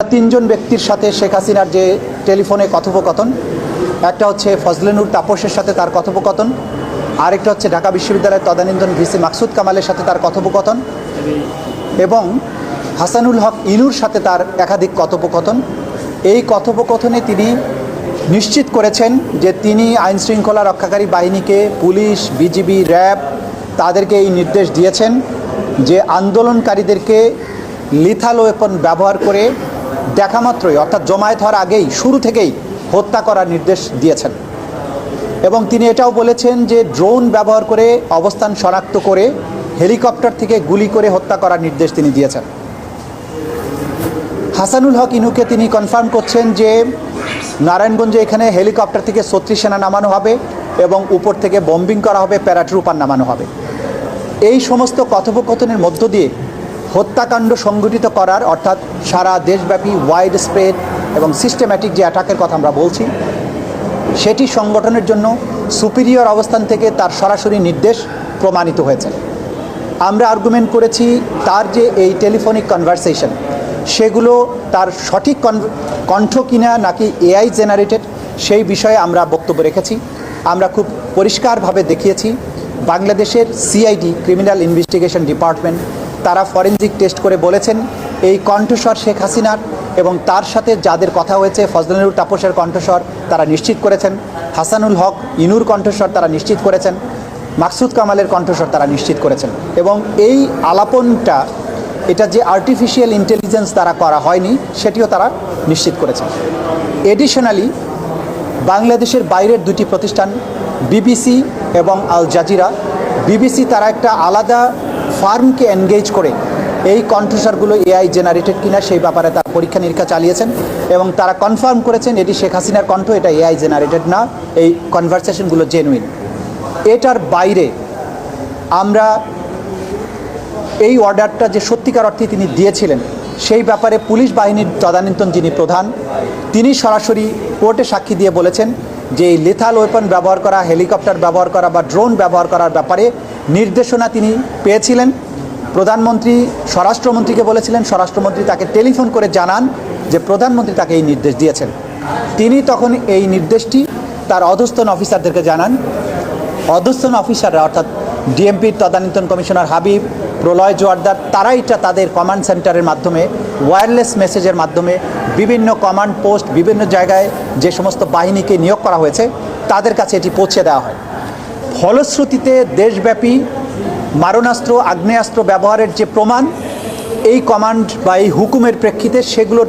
তিনজন ব্যক্তির সাথে শেখ হাসিনার যে টেলিফোনে কথোপকথন, একটা হচ্ছে ফজলেনুর তাপসের সাথে তার কথোপকথন, আরেকটা হচ্ছে ঢাকা বিশ্ববিদ্যালয়ের তদানীন্তন ভিসি মাকসুদ কামালের সাথে তার কথোপকথন এবং হাসানুল হক ইনুর সাথে তার একাধিক কথোপকথন। এই কথোপকথনে তিনি নিশ্চিত করেছেন যে তিনি আইন শৃঙ্খলা রক্ষাকারী বাহিনীকে পুলিশ, বিজিবি, র্যাব তাদেরকে এই নির্দেশ দিয়েছেন যে আন্দোলনকারীদেরকে লিথাল ওয়েপন ব্যবহার করে দেখা মাত্রই, অর্থাৎ জমায়েত হওয়ার আগেই, শুরু থেকেই হত্যা করার নির্দেশ দিয়েছেন। এবং তিনি এটাও বলেছেন যে, ড্রোন ব্যবহার করে অবস্থান শনাক্ত করে, হেলিকপ্টার থেকে গুলি করে হত্যা করার নির্দেশ তিনি দিয়েছেন। হাসানুল হক ইনুকে তিনি কনফার্ম করছেন যে, নারায়ণগঞ্জে এখানে হেলিকপ্টার থেকে ছত্রিশ সেনা নামানো হবে এবং উপর থেকে বম্বিং করা হবে, প্যারাট্রুপার নামানো হবে। এই সমস্ত কথোপকথনের মধ্য দিয়ে হত্যাকাণ্ড সংগঠিত করার, অর্থাৎ সারা দেশব্যাপী ওয়াইড স্প্রেড এবং সিস্টেম্যাটিক যে অ্যাটাকের কথা আমরা বলছি, সেটি সংগঠনের জন্য সুপিরিয়র অবস্থান থেকে তার সরাসরি নির্দেশ প্রমাণিত হয়েছে। আমরা আর্গুমেন্ট করেছি তার যে এই টেলিফোনিক কনভারসেশন সেগুলো তার সঠিক কণ্ঠ কিনা নাকি এআই জেনারেটেড সেই বিষয়ে আমরা বক্তব্য রেখেছি। আমরা খুব পরিষ্কারভাবে দেখিয়েছি, বাংলাদেশের সিআইডি ক্রিমিনাল ইনভেস্টিগেশন ডিপার্টমেন্ট তারা ফরেনজিক টেস্ট করে বলেছেন, এই কণ্ঠস্বর শেখ হাসিনার এবং তার সাথে যাদের কথা হয়েছে ফজলনুর তাপসের কণ্ঠস্বর তারা নিশ্চিত করেছেন, হাসানুল হক ইনুর কণ্ঠস্বর তারা নিশ্চিত করেছেন, মাকসুদ কামালের কণ্ঠস্বর তারা নিশ্চিত করেছেন। এবং এই আলাপনটা, এটা যে আর্টিফিশিয়াল ইন্টেলিজেন্স দ্বারা করা হয়নি, সেটিও তারা নিশ্চিত করেছেন। এডিশনালি বাংলাদেশের বাইরের দুটি প্রতিষ্ঠান, বিবিসি এবং আল জাজিরা, বিবিসি তারা একটা আলাদা ফার্মকে এনগেজ করে এই কণ্ঠস্বরগুলো এআই জেনারেটেড কিনা সেই ব্যাপারে তারা পরীক্ষা নিরীক্ষা চালিয়েছেন এবং তারা কনফার্ম করেছেন এটি শেখ হাসিনার কণ্ঠ, এটা এআই জেনারেটেড না, এই কনভারসেশনগুলো জেনুইন এটার বাইরে আমরা এই অর্ডারটা যে সত্যিকার অর্থে তিনি দিয়েছিলেন সেই ব্যাপারে পুলিশ বাহিনীর তদানীন্তন যিনি প্রধান, তিনি সরাসরি কোর্টে সাক্ষী দিয়ে বলেছেন যে এই লেথাল ওয়েপন ব্যবহার করা হেলিকপ্টার ব্যবহার করা বা ড্রোন ব্যবহার করার ব্যাপারে নির্দেশনা তিনি পেয়েছিলেন। প্রধানমন্ত্রী, স্বরাষ্ট্রমন্ত্রীকে বলেছিলেন, স্বরাষ্ট্রমন্ত্রী তাকে টেলিফোন করে জানান যে প্রধানমন্ত্রী তাকে এই নির্দেশ দিয়েছেন। তিনি তখন এই নির্দেশটি তার অধস্তন অফিসারদেরকে জানান। অধস্তন অফিসাররা অর্থাৎ ডিএমপির তদানীন্তন কমিশনার হাবিব প্রলয় জোয়ারদার তারা এটা তাদের কমান্ড সেন্টারের মাধ্যমে ওয়্যারলেস মেসেজের মাধ্যমে বিভিন্ন কমান্ড পোস্ট বিভিন্ন জায়গায় যে সমস্ত বাহিনীকে নিয়োগ করা হয়েছে, তাদের কাছে এটি পৌঁছে দেওয়া হয়। ফলশ্রুতিতে দেশব্যাপী মারণাস্ত্র, আগ্নেয়াস্ত্র ব্যবহারের যে প্রমাণ, এই কমান্ড বা এই হুকুমের প্রেক্ষিতে সেগুলোর